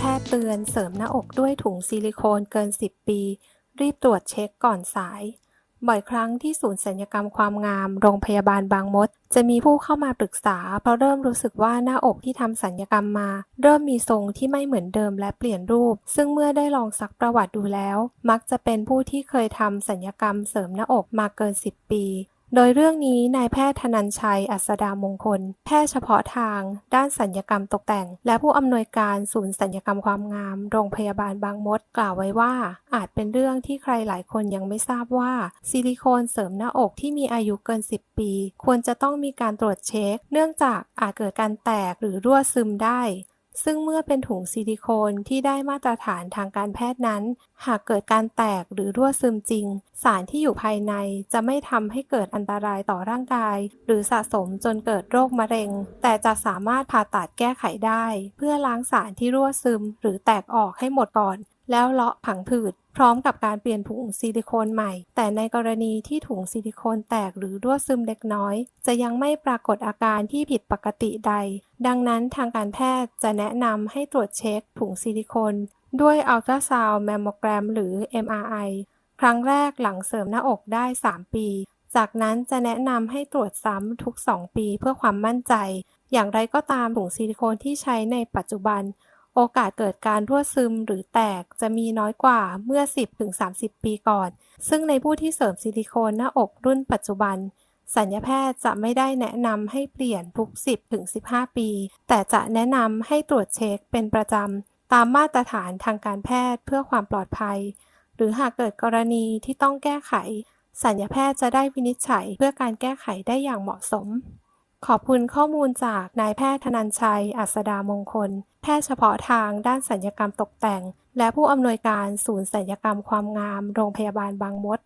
แพทย์เตือนเสริมหน้าอกด้วยถุงซิลิโคนเกิน 10 ปี รีบตรวจเช็คก่อนสาย บ่อยครั้งที่ศูนย์ศัลยกรรมความงาม โรงพยาบาลบางมด จะมีผู้เข้ามาปรึกษา เพราะเริ่มรู้สึกว่าหน้าอกที่ทำศัลยกรรมมา เริ่มมีทรงที่ไม่เหมือนเดิมและเปลี่ยนรูป ซึ่งเมื่อได้ลองซักประวัติดูแล้ว มักจะเป็นผู้ที่เคยทำศัลยกรรมเสริมหน้าอกมาเกิน 10 ปี โดยเรื่องนี้นายแพทย์ธนันชัย อัสดามงคล แพทย์เฉพาะทาง ด้านสัญญกรรมตกแต่ง และผู้อำนวยการศูนย์สัญญกรรมความงาม โรงพยาบาลบางมด กล่าวไว้ว่า อาจเป็นเรื่องที่ใครหลายคนยังไม่ทราบว่า ซิลิโคนเสริมหน้าอกที่มีอายุเกิน 10 ปี ควรจะต้องมีการตรวจเช็ค เนื่องจากอาจเกิดการแตกหรือรั่วซึมได้ ซึ่งเมื่อเป็นถุงซิลิโคนที่ได้มาตรฐานทางการแพทย์นั้น หากเกิดการแตกหรือรั่วซึมจริง สารที่อยู่ภายในจะไม่ทำให้เกิดอันตรายต่อร่างกาย หรือสะสมจนเกิดโรคมะเร็ง แต่จะสามารถผ่าตัดแก้ไขได้ เพื่อล้างสารที่รั่วซึมหรือแตกออกให้หมดก่อน แล้วเลาะผังผืด พร้อมกับการเปลี่ยนถุงซิลิโคนใหม่ แต่ในกรณีที่ถุงซิลิโคนแตกหรือรั่วซึมเล็กน้อย จะยังไม่ปรากฏอาการที่ผิดปกติใด ดังนั้นทางการแพทย์จะแนะนำให้ตรวจเช็คถุงซิลิโคนด้วยอัลตราซาวด์แมมโมแกรมหรือ MRI ครั้งแรกหลังเสริมหน้าอกได้ 3 ปี จากนั้นจะแนะนำให้ตรวจซ้ำทุก 2 ปีเพื่อความมั่นใจ อย่างไรก็ตามถุงซิลิโคนที่ใช้ในปัจจุบัน โอกาสเกิดการรั่วซึมหรือแตกจะมีน้อยกว่าเมื่อ 10-30 ปีก่อน ซึ่งในผู้ที่เสริมซิลิโคนหน้าอกรุ่นปัจจุบัน สัญญแพทย์จะไม่ได้แนะนำให้เปลี่ยนทุก 10-15 ปี แต่จะแนะนำให้ตรวจเช็คเป็นประจำ ตามมาตรฐานทางการแพทย์เพื่อความปลอดภัย หรือหากเกิดกรณีที่ต้องแก้ไข สัญญแพทย์จะได้วินิจฉัยเพื่อการแก้ไขได้อย่างเหมาะสม ขอบคุณข้อมูลจากนายแพทย์ธนันชัย อัสดามงคล แพทย์เฉพาะทางด้านสัญญกรรมตกแต่ง และผู้อำนวยการศูนย์สัญญกรรมความงาม โรงพยาบาลบางมด